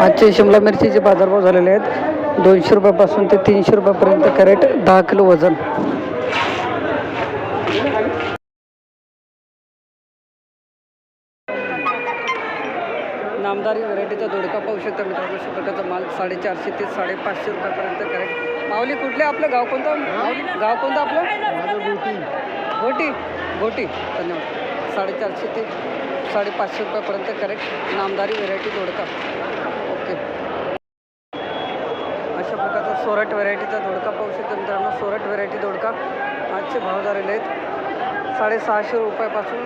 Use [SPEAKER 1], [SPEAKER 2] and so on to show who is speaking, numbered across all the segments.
[SPEAKER 1] आजचे शिमला मिरचीचे बाजारभाव झालेले आहेत. दोनशे रुपयापासून ते तीनशे रुपयापर्यंत कॅरेट दहा किलो वजन. नामदारी व्हरायटीचा दोडका पाहू शकता मित्रांनो. अशा प्रकारचा माल साडेचारशे ते साडेपाचशे रुपयापर्यंत कॅरेट. माऊली कुठले आपलं? गाव कोणतं? गाव कोणतं आपलं? घोटी घोटी धन्यवाद. साडेचारशे ते साडेपाचशे रुपयापर्यंत कॅरेट. नामदारी व्हेरायटी दोडका. अशा प्रकारचा सोरट व्हरायटीचा दोडका पाहू शकतो मित्रांनो. सोरट व्हरायटी दोडका आजचे भाव झालेले आहेत. साडेसहाशे रुपयापासून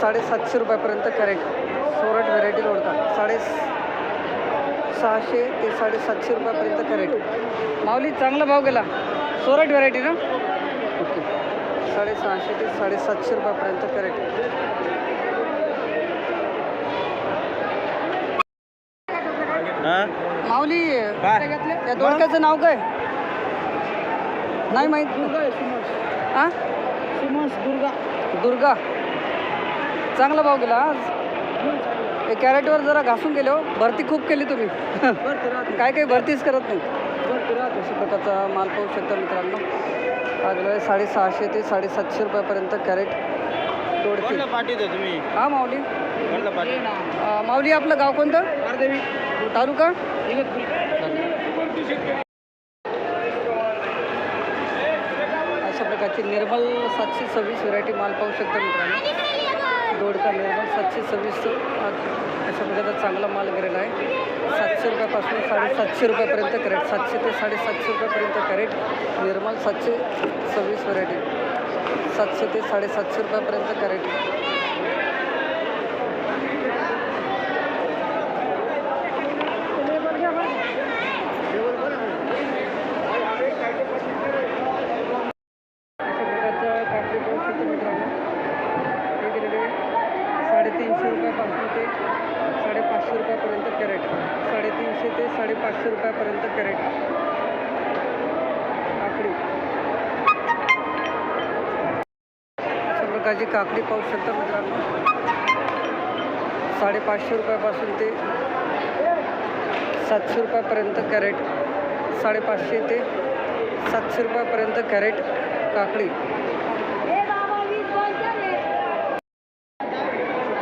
[SPEAKER 1] साडेसातशे रुपयापर्यंत कॅरेट. सोरट व्हरायटी दोडका. साडे सहाशे ते साडेसातशे रुपयापर्यंत कॅरेट. माऊली चांगला भाव गेला. सोरट व्हरायटी ना? ओके. साडेसहाशे ते साडेसातशे रुपयापर्यंत कॅरेट. माऊली? त्या दोडक्याचं नाव काय? नाही माहीत. हां
[SPEAKER 2] दुर्गा.
[SPEAKER 1] दुर्गा. चांगला भाव गेला आज. हे कॅरेटवर जरा घासून गेले हो. भरती खूप केली तुम्ही. काय काही भरतीच करत नाही. अशा प्रकारचा माल पाहू शकता मित्रांनो. आज वेळ साडेसहाशे ते साडेसातशे रुपयापर्यंत कॅरेट
[SPEAKER 2] तुम्ही?
[SPEAKER 1] हां माऊली. माऊली आपलं गाव कोणतं? तालुका? अशा प्रकारची निर्मल सातशे सव्वीस व्हरायटी माल पाहू शकता मित्रांनो. दोडका निर्मल सातशे सव्वीस अशा प्रकारचा चांगला माल गेलेला आहे. सातशे रुपयापासून साडेसातशे रुपयापर्यंत कॅरेट सातशे ते साडेसातशे रुपयापर्यंत कॅरेट निर्मल सातशे सव्वीस व्हरायटी सातशे ते साडेसातशे रुपयापर्यंत कॅरेट अशा प्रकारचं काकडी पाहू शकतो मित्रांनो हे गेलेले साडेतीनशे रुपयापासून ते साडेपाचशे रुपयापर्यंत कॅरेट साडेतीनशे ते साडेपाचशे रुपयापर्यंत कॅरेट. काकडी. अशा प्रकारची काकडी पाहू शकता मित्रांनो. साडेपाचशे रुपयापासून ते सातशे रुपयापर्यंत कॅरेट. साडेपाचशे ते सातशे रुपयापर्यंत कॅरेट काकडी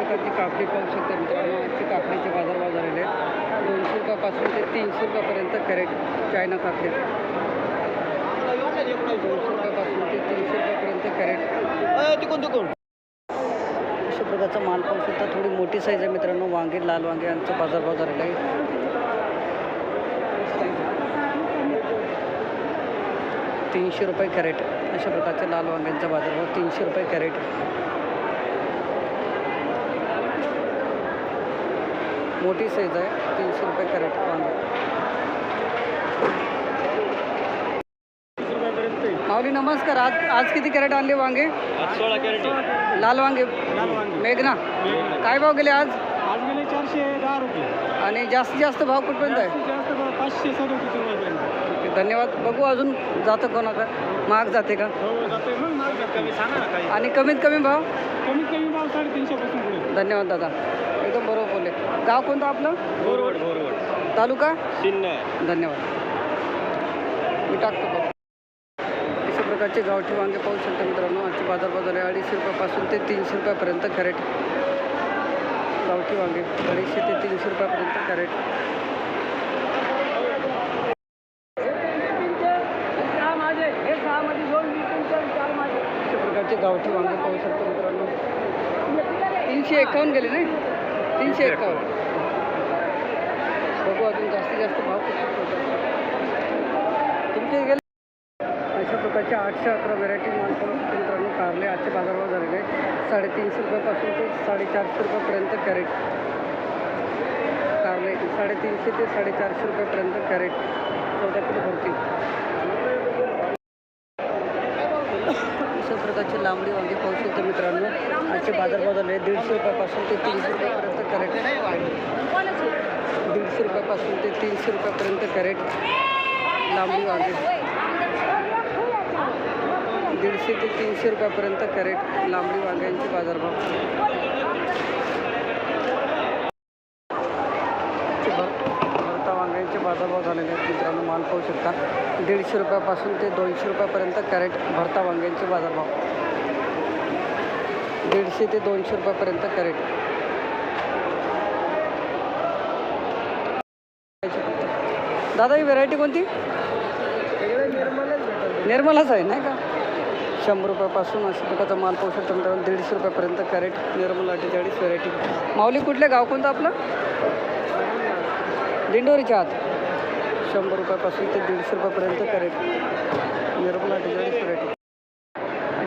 [SPEAKER 1] प्रकारची काकडी पाहू शकता मित्रांनो आजची काकडीचे बाजारभाव झालेले आहेत दोनशे रुपयापासून ते तीनशे रुपयापर्यंत कॅरेट चायना काकडी दोनशे रुपयापासून ते तीनशे रुपयापर्यंत कॅरेट.
[SPEAKER 2] तिकून तिकून.
[SPEAKER 1] अशा प्रकारचा माल पाहू शकता थोडी मोठी साईज आहे मित्रांनो. वांगे लाल वांगे यांचा बाजारभाव झालेला आहे. तीनशे रुपये कॅरेट. अशा प्रकारच्या लाल वांग्यांचा बाजारभाव तीनशे रुपये कॅरेट. मोठी साईज आहे. तीनशे रुपये कॅरेट वांगे माऊली नमस्कार. आज आज किती कॅरेट आणले वांगे?
[SPEAKER 2] सोळा कॅरेट
[SPEAKER 1] लाल वांगे. मेघना. काय भाव गेले आज?
[SPEAKER 2] आज गेले चारशे दहा रुपये.
[SPEAKER 1] आणि जास्तीत जास्त भाव कुठपर्यंत आहे?
[SPEAKER 2] पाचशे सदोतीस
[SPEAKER 1] धन्यवाद. बघू अजून जातं कोणाका महाग जाते का?
[SPEAKER 2] हो
[SPEAKER 1] आणि कमीत कमी भाव?
[SPEAKER 2] कमीत कमी भाव साडेतीनशे
[SPEAKER 1] धन्यवाद दादा. एकदम बरोबर बोलले. गाव कोणतं आपलं?
[SPEAKER 2] बोरवड बोरवड.
[SPEAKER 1] तालुका?
[SPEAKER 2] शिन्नर.
[SPEAKER 1] धन्यवाद. मी टाकतो बघ. अशा प्रकारचे गावठी वांगे पाहू शकता मित्रांनो. आजचे बाजार बाजार आहे अडीचशे रुपयापासून ते तीनशे रुपयापर्यंत कॅरेट. गावठी वांगे अडीचशे ते तीनशे रुपयापर्यंत कॅरेट. अशा प्रकारचे गावठी वांगे पाहू शकतो मित्रांनो. तीनशे एकावन्न गेले नाही तीनशे एकावन्न. बघू अजून जास्तीत जास्त भाव किती होतात. तुमचे गेले? अशा प्रकारच्या आठशे अकरा व्हेरायटी शकतो मित्रांनो कारले आजचे बाजारभाव झालेले. साडेतीनशे रुपयापासून ते साडेचारशे रुपयापर्यंत कॅरेट कारले साडेतीनशे ते साडेचारशे रुपयापर्यंत कॅरेट. चौदा किलो भरती अशा प्रकारचे लांबडी वांगे पाहू शकतो मित्रांनो. आजचे बाजार झाले आहे. दीडशे रुपयापासून ते तीनशे रुपयापर्यंत कॅरेट. दीडशे रुपयापासून ते तीनशे रुपयापर्यंत कॅरेट. लांबडी वांगे. दीडशे ते तीनशे रुपयापर्यंत कॅरेट लांबडी वांग्यांचे बाजारभाव. बाजारभाव झालेले आहेत मित्रांनो माल पाहू शकता. दीडशे रुपयापासून ते दोनशे रुपयापर्यंत कॅरेट भरता वांग्यांचे बाजारभाव. दीडशे ते दोनशे रुपयापर्यंत कॅरेट दादा ही व्हेरायटी कोणती? निर्मलाच आहे नाही का? शंभर रुपयापासून अशा प्रकारचा माल पाहू शकतो मित्रांनो दीडशे रुपयापर्यंत कॅरेट निर्मल अठ्ठेचाळीस व्हेरायटी माऊली कुठले गाव कोणतं आपलं? दिंडोरीच्या आत. शंभर रुपयापासून ते दीडशे रुपयापर्यंत कॅरेट निर्मल अठ्ठेचाळीस व्हेरायटी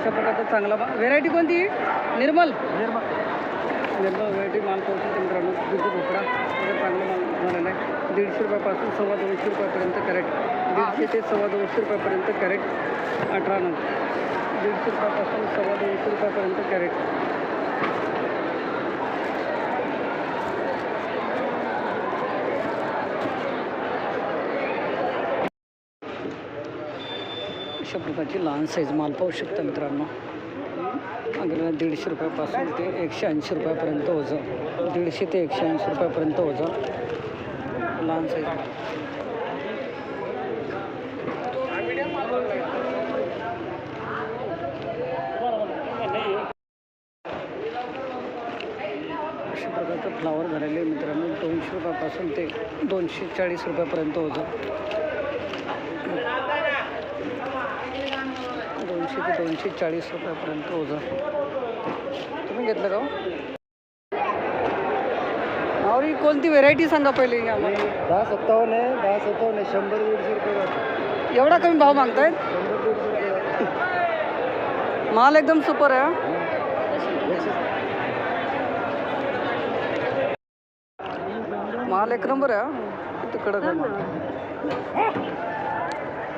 [SPEAKER 1] अशा प्रकारचा चांगला व्हेरायटी कोणती निर्मल. निर्मल. निर्मल व्हेरायटी माल पाहू शकतो मित्रांनो. दुधी भोपळा. चांगला माल झालेला आहे. दीडशे रुपयापासून सव्वा दोनशे रुपयापर्यंत कॅरेट. दीडशे ते सव्वा दोनशे रुपयापर्यंत कॅरेट. अठरा नग. दीडशे रुपयापासून सव्वा दोनशे रुपयापर्यंत कॅरेट. अशा प्रकारची लहान साईज माल पाहू शकता मित्रांनो. अगदी दीडशे रुपयापासून ते एकशे ऐंशी रुपयापर्यंत ओझं. दीडशे ते एकशे ऐंशी रुपयापर्यंत ओझं. लहान साईज अशा प्रकारचं फ्लावर झालेले आहे मित्रांनो. दोनशे रुपयापासून ते दोनशे चाळीस रुपयापर्यंत होतं दोनशे चाळीस रुपयापर्यंत ओझं. तुम्ही घेतलं का हो? मावरी कोणती व्हेरायटी सांगा पहिले ही
[SPEAKER 2] दहा सत्तावन्न आहे दहा सत्तावन्न आहे. शंभर दीडशे रुपये
[SPEAKER 1] एवढा कमी भाव मागतायत?
[SPEAKER 2] शंभर दीडशे रुपये
[SPEAKER 1] माल एकदम सुपर आहे हा. माल एक नंबर आहे हा.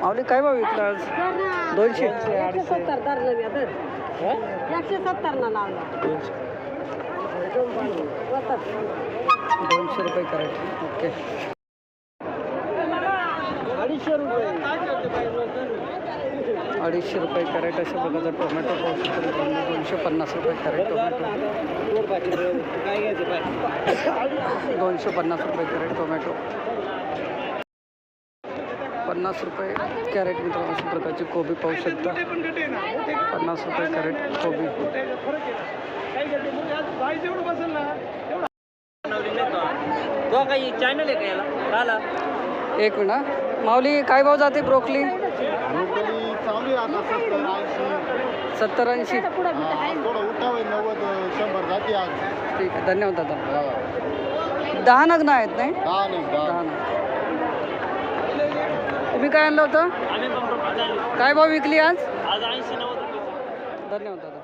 [SPEAKER 1] माऊली काय भाव विकला आज? दोनशे.
[SPEAKER 3] एकशे सत्तर धरलं मी आता एकशे सत्तर ना लावला
[SPEAKER 1] दोनशे. रुपये कॅरेट ओके
[SPEAKER 2] अडीचशे रुपये
[SPEAKER 1] अडीचशे रुपये कॅरेट अशा प्रकारचा टोमॅटो पाहू शकतो मित्रांनो. दोनशे पन्नास रुपये कॅरेट टोमॅटो. दोनशे पन्नास रुपये कॅरेट टोमॅटो. पन्नास रुपये कॅरेट मित्रांनो अशा प्रकारची कोबी पाहू शकता. पन्नास रुपये कॅरेट कोबी.
[SPEAKER 2] तो काही चॅनल आहे का याला काला
[SPEAKER 1] एक मिनिट. माऊली काय भाव जाते ब्रोकली?
[SPEAKER 4] सत्तर ऐंशी.
[SPEAKER 1] ठीक आहे धन्यवाद दादा. दहा नग नाही आहेत नाही?
[SPEAKER 4] दहा
[SPEAKER 1] नग. तुम्ही काय आणलं होतं? काय भाव विकली आज? धन्यवाद दादा.